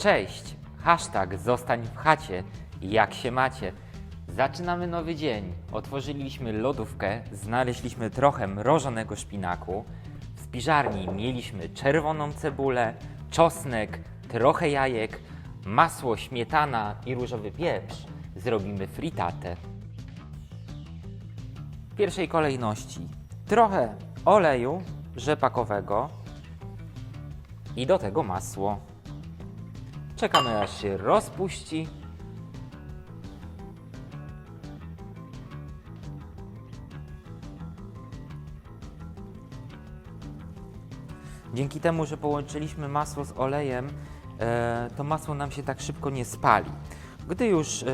Cześć! Hashtag zostań w chacie. Jak się macie? Zaczynamy nowy dzień. Otworzyliśmy lodówkę, znaleźliśmy trochę mrożonego szpinaku. W spiżarni mieliśmy czerwoną cebulę, czosnek, trochę jajek, masło, śmietana i różowy pieprz. Zrobimy fritatę. W pierwszej kolejności trochę oleju rzepakowego i do tego masło. Czekamy aż się rozpuści. Dzięki temu, że połączyliśmy masło z olejem, e, to masło nam się tak szybko nie spali. Gdy już e,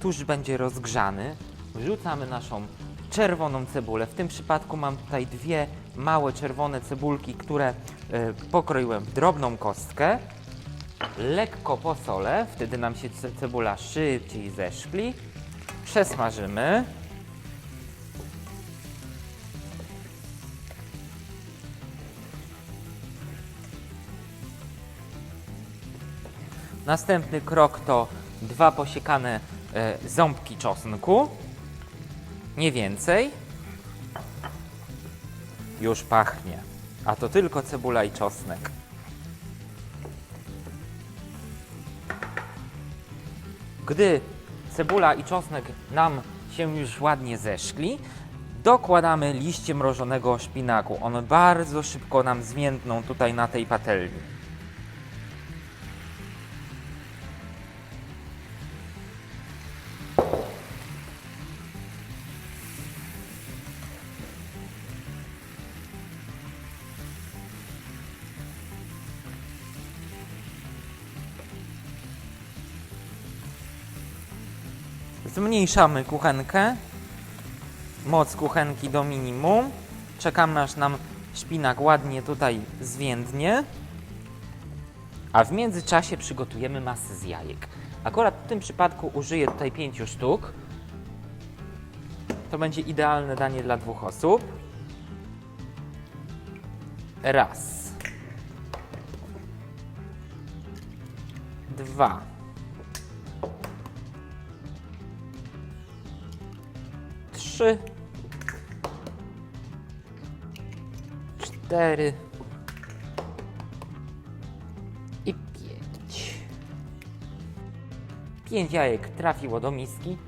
tuż będzie rozgrzany, wrzucamy naszą czerwoną cebulę. W tym przypadku mam tutaj dwie małe czerwone cebulki, które e, pokroiłem w drobną kostkę. Lekko posolę, wtedy nam się ce- cebula szybciej zeszkli. Przesmażymy. Następny krok to dwa posiekane e, ząbki czosnku. Nie więcej. Już pachnie. A to tylko cebula i czosnek. Gdy cebula i czosnek nam się już ładnie zeszkli, dokładamy liście mrożonego szpinaku. One bardzo szybko nam zmiętną tutaj na tej patelni. Zmniejszamy kuchenkę, moc kuchenki do minimum. Czekamy aż nam szpinak ładnie tutaj zwiędnie. A w międzyczasie przygotujemy masę z jajek. Akurat w tym przypadku użyję tutaj pięciu sztuk. To będzie idealne danie dla dwóch osób. Raz. Dwa. Trzy, cztery i pięć. Pięć jajek trafiło do miski.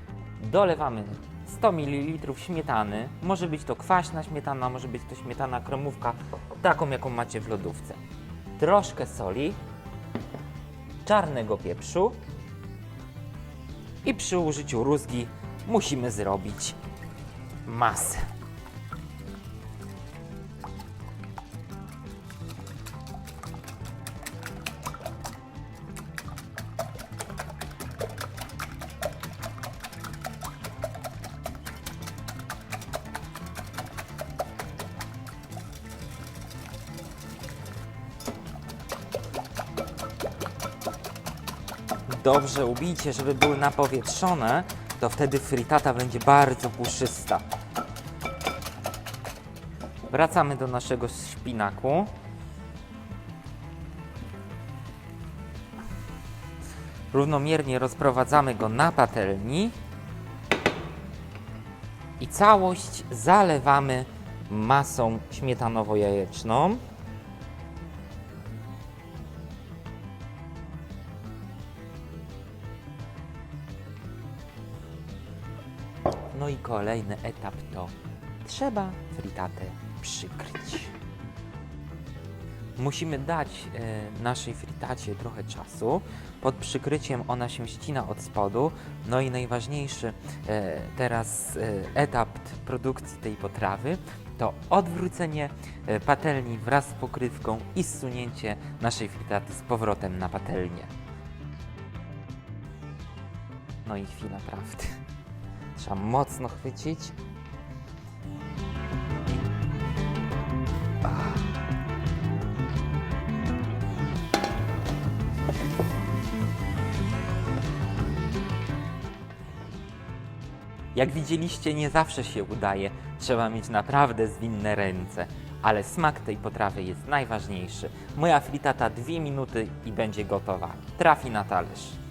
Dolewamy 100 ml śmietany. Może być to kwaśna śmietana, może być to śmietana kremówka, taką jaką macie w lodówce. Troszkę soli, czarnego pieprzu i przy użyciu rózgi musimy zrobić masę. Dobrze ubijcie, żeby były napowietrzone, to wtedy fritata będzie bardzo puszysta. Wracamy do naszego szpinaku. Równomiernie rozprowadzamy go na patelni i całość zalewamy masą śmietanowo-jajeczną. No i kolejny etap to trzeba fritatę przykryć. Musimy dać e, naszej fritacie trochę czasu. Pod przykryciem ona się ścina od spodu. No i najważniejszy e, teraz e, etap produkcji tej potrawy to odwrócenie e, patelni wraz z pokrywką i zsunięcie naszej fritaty z powrotem na patelnię. No i chwila prawdy. Trzeba mocno chwycić. Jak widzieliście, nie zawsze się udaje. Trzeba mieć naprawdę zwinne ręce. ale smak tej potrawy jest najważniejszy. Moja fritata dwie minuty i będzie gotowa. Trafi na talerz.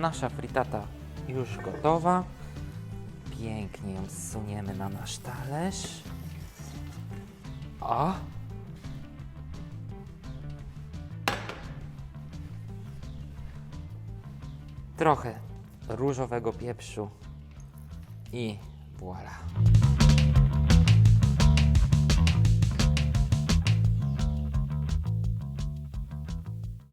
Nasza fritata już gotowa. Pięknie ją zsuniemy na nasz talerz. Trochę różowego pieprzu i voilà.